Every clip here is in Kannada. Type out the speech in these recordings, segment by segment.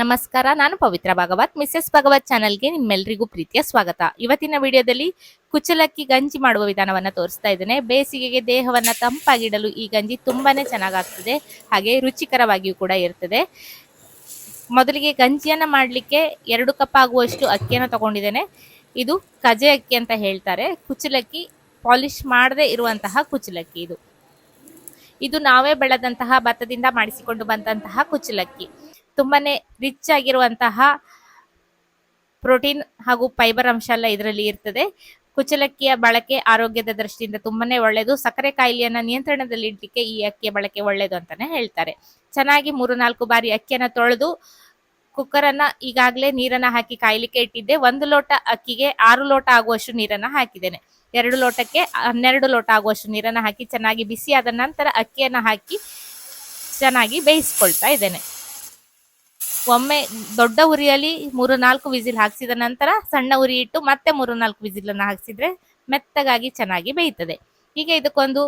ನಮಸ್ಕಾರ, ನಾನು ಪವಿತ್ರ ಭಾಗವತ್. ಮಿಸ್ಸೆಸ್ ಭಾಗವತ್ ಚಾನಲ್ಗೆ ನಿಮ್ಮೆಲ್ಲರಿಗೂ ಪ್ರೀತಿಯ ಸ್ವಾಗತ. ಇವತ್ತಿನ ವಿಡಿಯೋದಲ್ಲಿ ಕುಚಲಕ್ಕಿ ಗಂಜಿ ಮಾಡುವ ವಿಧಾನವನ್ನು ತೋರಿಸ್ತಾ ಇದ್ದೇನೆ. ಬೇಸಿಗೆಗೆ ದೇಹವನ್ನು ತಂಪಾಗಿಡಲು ಈ ಗಂಜಿ ತುಂಬಾನೇ ಚೆನ್ನಾಗಾಗ್ತದೆ. ಹಾಗೆ ರುಚಿಕರವಾಗಿಯೂ ಕೂಡ ಇರ್ತದೆ. ಮೊದಲಿಗೆ ಗಂಜಿಯನ್ನು ಮಾಡಲಿಕ್ಕೆ ಎರಡು ಕಪ್ ಆಗುವಷ್ಟು ಅಕ್ಕಿಯನ್ನು ತಗೊಂಡಿದ್ದೇನೆ. ಇದು ಕಜೆ ಅಕ್ಕಿ ಅಂತ ಹೇಳ್ತಾರೆ. ಕುಚಲಕ್ಕಿ ಪಾಲಿಶ್ ಮಾಡದೇ ಇರುವಂತಹ ಕುಚಲಕ್ಕಿ ಇದು. ಇದು ನಾವೇ ಬೆಳೆದಂತಹ, ಭತ್ತದಿಂದ ಮಾಡಿಸಿಕೊಂಡು ಬಂದಂತಹ ಕುಚಲಕ್ಕಿ. ತುಂಬಾನೇ ರಿಚ್ ಆಗಿರುವಂತಹ ಪ್ರೋಟೀನ್ ಹಾಗೂ ಫೈಬರ್ ಅಂಶ ಎಲ್ಲ ಇದರಲ್ಲಿ ಇರ್ತದೆ. ಕುಚಲಕ್ಕಿಯ ಬಳಕೆ ಆರೋಗ್ಯದ ದೃಷ್ಟಿಯಿಂದ ತುಂಬಾನೇ ಒಳ್ಳೆಯದು. ಸಕ್ಕರೆ ಕಾಯಿಲೆಯನ್ನ ನಿಯಂತ್ರಣದಲ್ಲಿ ಇಡ್ಲಿಕ್ಕೆ ಈ ಅಕ್ಕಿಯ ಬಳಕೆ ಒಳ್ಳೆಯದು ಅಂತಾನೆ ಹೇಳ್ತಾರೆ. ಚೆನ್ನಾಗಿ ಮೂರು ನಾಲ್ಕು ಬಾರಿ ಅಕ್ಕಿಯನ್ನು ತೊಳೆದು ಕುಕ್ಕರ್ ಅನ್ನ ಈಗಾಗಲೇ ನೀರನ್ನ ಹಾಕಿ ಕಾಯ್ಲಿಕ್ಕೆ ಇಟ್ಟಿದ್ದೆ. ಒಂದು ಲೋಟ ಅಕ್ಕಿಗೆ ಆರು ಲೋಟ ಆಗುವಷ್ಟು ನೀರನ್ನ ಹಾಕಿದ್ದೇನೆ. ಎರಡು ಲೋಟಕ್ಕೆ ಹನ್ನೆರಡು ಲೋಟ ಆಗುವಷ್ಟು ನೀರನ್ನ ಹಾಕಿ ಚೆನ್ನಾಗಿ ಬಿಸಿಯಾದ ನಂತರ ಅಕ್ಕಿಯನ್ನ ಹಾಕಿ ಚೆನ್ನಾಗಿ ಬೇಯಿಸ್ಕೊಳ್ತಾ ಇದ್ದೇನೆ. ಒಮ್ಮೆ ದೊಡ್ಡ ಉರಿಯಲ್ಲಿ ಮೂರು ನಾಲ್ಕು ವಿಸಿಲ್ ಹಾಕಿಸಿದ ನಂತರ ಸಣ್ಣ ಉರಿ ಇಟ್ಟು ಮತ್ತೆ ಮೂರು ನಾಲ್ಕು ವಿಸಿಲನ್ನು ಹಾಕ್ಸಿದ್ರೆ ಮೆತ್ತಗಾಗಿ ಚೆನ್ನಾಗಿ ಬೇಯ್ತದೆ. ಈಗ ಇದಕ್ಕೊಂದು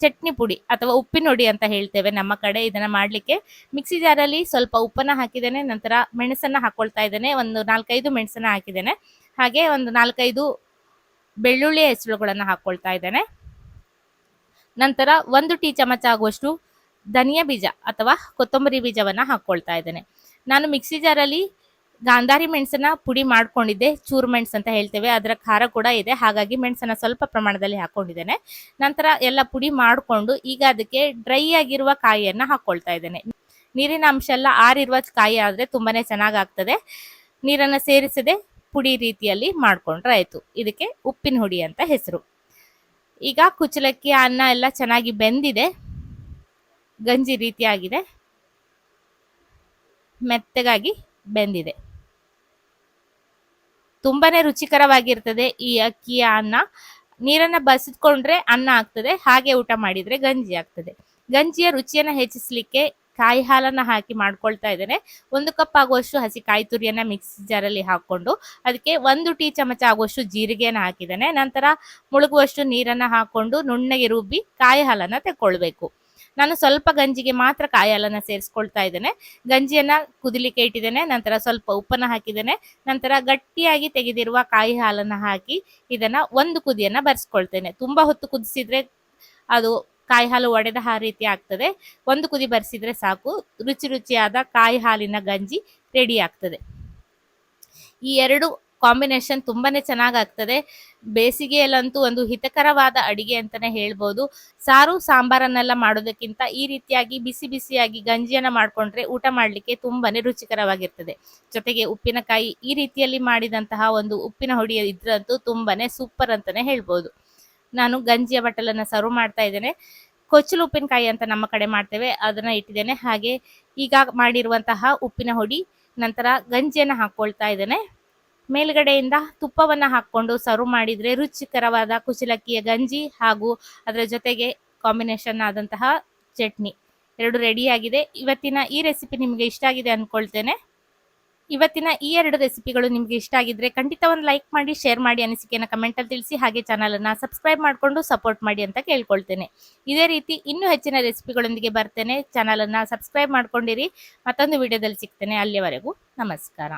ಚಟ್ನಿ ಪುಡಿ ಅಥವಾ ಉಪ್ಪಿನ ಹುಡಿ ಅಂತ ಹೇಳ್ತೇವೆ ನಮ್ಮ ಕಡೆ ಇದನ್ನ ಮಾಡ್ಲಿಕ್ಕೆ. ಮಿಕ್ಸಿ ಜಾರಲ್ಲಿ ಸ್ವಲ್ಪ ಉಪ್ಪನ್ನ ಹಾಕಿದ್ದೇನೆ, ನಂತರ ಮೆಣಸನ್ನ ಹಾಕೊಳ್ತಾ ಇದ್ದೇನೆ, ಒಂದು ನಾಲ್ಕೈದು ಮೆಣಸನ್ನ ಹಾಕಿದ್ದೇನೆ. ಹಾಗೆ ಒಂದು ನಾಲ್ಕೈದು ಬೆಳ್ಳುಳ್ಳಿ ಹೆಸರುಗಳನ್ನು ಹಾಕೊಳ್ತಾ ಇದ್ದೇನೆ. ನಂತರ ಒಂದು ಟೀ ಚಮಚ ಆಗುವಷ್ಟು ಧನಿಯಾ ಬೀಜ ಅಥವಾ ಕೊತ್ತಂಬರಿ ಬೀಜವನ್ನ ಹಾಕ್ಕೊಳ್ತಾ ಇದ್ದೇನೆ. ನಾನು ಮಿಕ್ಸಿ ಜಾರಲ್ಲಿ ಗಾಂಧಾರಿ ಮೆಣಸನ್ನ ಪುಡಿ ಮಾಡ್ಕೊಂಡಿದ್ದೆ, ಚೂರ್ ಮೆಣಸು ಅಂತ ಹೇಳ್ತೇವೆ. ಅದರ ಖಾರ ಕೂಡ ಇದೆ. ಹಾಗಾಗಿ ಮೆಣಸನ್ನ ಸ್ವಲ್ಪ ಪ್ರಮಾಣದಲ್ಲಿ ಹಾಕೊಂಡಿದ್ದೇನೆ. ನಂತರ ಎಲ್ಲ ಪುಡಿ ಮಾಡಿಕೊಂಡು ಈಗ ಅದಕ್ಕೆ ಡ್ರೈ ಆಗಿರುವ ಕಾಯಿಯನ್ನು ಹಾಕೊಳ್ತಾ ಇದ್ದೇನೆ. ನೀರಿನ ಅಂಶ ಎಲ್ಲ ಆರಿರುವ ಕಾಯಿ ಆದರೆ ತುಂಬಾನೇ ಚೆನ್ನಾಗಾಗ್ತದೆ. ನೀರನ್ನು ಸೇರಿಸದೆ ಪುಡಿ ರೀತಿಯಲ್ಲಿ ಮಾಡಿಕೊಂಡ್ರೆ ಆಯಿತು. ಇದಕ್ಕೆ ಉಪ್ಪಿನ ಹುಡಿ ಅಂತ ಹೆಸರು. ಈಗ ಕುಚಲಕ್ಕಿ ಅನ್ನ ಎಲ್ಲ ಚೆನ್ನಾಗಿ ಬೆಂದಿದೆ. ಗಂಜಿ ರೀತಿಯಾಗಿದೆ. ಮೆತ್ತಗಾಗಿ ಬೆಂದಿದೆ. ತುಂಬಾನೇ ರುಚಿಕರವಾಗಿರ್ತದೆ ಈ ಅಕ್ಕಿಯ ಅನ್ನ. ನೀರನ್ನ ಬಸಿದ್ಕೊಂಡ್ರೆ ಅನ್ನ ಆಗ್ತದೆ, ಹಾಗೆ ಊಟ ಮಾಡಿದ್ರೆ ಗಂಜಿ ಆಗ್ತದೆ. ಗಂಜಿಯ ರುಚಿಯನ್ನ ಹೆಚ್ಚಿಸ್ಲಿಕ್ಕೆ ಕಾಯಿ ಹಾಲನ್ನ ಹಾಕಿ ಮಾಡ್ಕೊಳ್ತಾ ಇದ್ದೇನೆ. ಒಂದು ಕಪ್ ಆಗುವಷ್ಟು ಹಸಿ ಕಾಯಿ ತುರಿಯನ್ನ ಮಿಕ್ಸಿ ಜಾರಲ್ಲಿ ಹಾಕೊಂಡು ಅದಕ್ಕೆ ಒಂದು ಟೀ ಚಮಚ ಆಗುವಷ್ಟು ಜೀರಿಗೆಯನ್ನ ಹಾಕಿದ್ದೇನೆ. ನಂತರ ಮುಳುಗುವಷ್ಟು ನೀರನ್ನ ಹಾಕೊಂಡು ನುಣ್ಣಗೆ ರುಬ್ಬಿ ಕಾಯಿ ಹಾಲನ್ನ ತೆಕ್ಕೊಳ್ಬೇಕು. ನಾನು ಸ್ವಲ್ಪ ಗಂಜಿಗೆ ಮಾತ್ರ ಕಾಯಿ ಹಾಲನ್ನ ಸೇರಿಸ್ಕೊಳ್ತಾ ಇದ್ದೇನೆ. ಗಂಜಿಯನ್ನು ಕುದಿಲಿಕ್ಕೆ ಇಟ್ಟಿದ್ದೇನೆ, ನಂತರ ಸ್ವಲ್ಪ ಉಪ್ಪನ್ನ ಹಾಕಿದ್ದೇನೆ, ನಂತರ ಗಟ್ಟಿಯಾಗಿ ತೆಗೆದಿರುವ ಕಾಯಿ ಹಾಲನ್ನು ಹಾಕಿ ಇದನ್ನ ಒಂದು ಕುದಿಯನ್ನ ಬರ್ಸ್ಕೊಳ್ತೇನೆ. ತುಂಬಾ ಹೊತ್ತು ಕುದಿಸಿದ್ರೆ ಅದು ಕಾಯಿ ಹಾಲು ಒಡೆದ ಆ ರೀತಿ ಆಗ್ತದೆ. ಒಂದು ಕುದಿ ಬರ್ಸಿದ್ರೆ ಸಾಕು. ರುಚಿ ರುಚಿಯಾದ ಕಾಯಿ ಹಾಲಿನ ಗಂಜಿ ರೆಡಿ ಆಗ್ತದೆ. ಈ ಎರಡು ಕಾಂಬಿನೇಷನ್ ತುಂಬಾನೇ ಚೆನ್ನಾಗಾಗ್ತದೆ. ಬೇಸಿಗೆಯಲ್ಲಂತೂ ಒಂದು ಹಿತಕರವಾದ ಅಡಿಗೆ ಅಂತಾನೆ ಹೇಳ್ಬೋದು. ಸಾರು ಸಾಂಬಾರನ್ನೆಲ್ಲ ಮಾಡೋದಕ್ಕಿಂತ ಈ ರೀತಿಯಾಗಿ ಬಿಸಿ ಬಿಸಿಯಾಗಿ ಗಂಜಿಯನ್ನ ಮಾಡ್ಕೊಂಡ್ರೆ ಊಟ ಮಾಡ್ಲಿಕ್ಕೆ ತುಂಬಾನೇ ರುಚಿಕರವಾಗಿರ್ತದೆ. ಜೊತೆಗೆ ಉಪ್ಪಿನಕಾಯಿ ಈ ರೀತಿಯಲ್ಲಿ ಮಾಡಿದಂತಹ ಒಂದು ಉಪ್ಪಿನ ಹೊಡಿ ಇದ್ರಂತೂ ತುಂಬಾನೇ ಸೂಪರ್ ಅಂತಾನೆ ಹೇಳ್ಬೋದು. ನಾನು ಗಂಜಿಯ ಬಟ್ಟಲನ್ನ ಸರ್ವ್ ಮಾಡ್ತಾ ಇದ್ದೇನೆ. ಕೊಚ್ಚಲು ಉಪ್ಪಿನಕಾಯಿ ಅಂತ ನಮ್ಮ ಕಡೆ ಮಾಡ್ತೇವೆ. ಅದನ್ನ ಇಟ್ಟಿದ್ದೇನೆ. ಹಾಗೆ ಈಗ ಮಾಡಿರುವಂತಹ ಉಪ್ಪಿನ ಹೊಡಿ, ನಂತರ ಗಂಜಿಯನ್ನ ಹಾಕೊಳ್ತಾ ಇದ್ದೇನೆ. ಮೇಲ್ಗಡೆಯಿಂದ ತುಪ್ಪವನ್ನ ಹಾಕೊಂಡು ಸರ್ವ್ ಮಾಡಿದ್ರೆ ರುಚಿಕರವಾದ ಕುಚಲಕ್ಕಿಯ ಗಂಜಿ ಹಾಗೂ ಅದರ ಜೊತೆಗೆ ಕಾಂಬಿನೇಷನ್ ಆದಂತಹ ಚಟ್ನಿ ಎರಡು ರೆಡಿಯಾಗಿದೆ ಇವತ್ತಿನ ಈ ರೆಸಿಪಿ ನಿಮಗೆ ಇಷ್ಟ ಆಗಿದೆ ಅನ್ಕೊಳ್ತೇನೆ. ಇವತ್ತಿನ ಈ ಎರಡು ರೆಸಿಪಿಗಳು ನಿಮಗೆ ಇಷ್ಟ ಆಗಿದ್ರೆ ಖಂಡಿತ ಒಂದು ಲೈಕ್ ಮಾಡಿ ಶೇರ್ ಮಾಡಿ ಅನಿಸಿಕೆಯನ್ನು ಕಮೆಂಟಲ್ಲಿ ತಿಳಿಸಿ. ಹಾಗೆ ಚಾನಲನ್ನು ಸಬ್ಸ್ಕ್ರೈಬ್ ಮಾಡಿಕೊಂಡು ಸಪೋರ್ಟ್ ಮಾಡಿ ಅಂತ ಕೇಳ್ಕೊಳ್ತೇನೆ. ಇದೇ ರೀತಿ ಇನ್ನೂ ಹೆಚ್ಚಿನ ರೆಸಿಪಿಗಳೊಂದಿಗೆ ಬರ್ತೇನೆ. ಚಾನಲನ್ನು ಸಬ್ಸ್ಕ್ರೈಬ್ ಮಾಡ್ಕೊಂಡಿರಿ. ಮತ್ತೊಂದು ವಿಡಿಯೋದಲ್ಲಿ ಸಿಗ್ತೇನೆ. ಅಲ್ಲಿಯವರೆಗೂ ನಮಸ್ಕಾರ.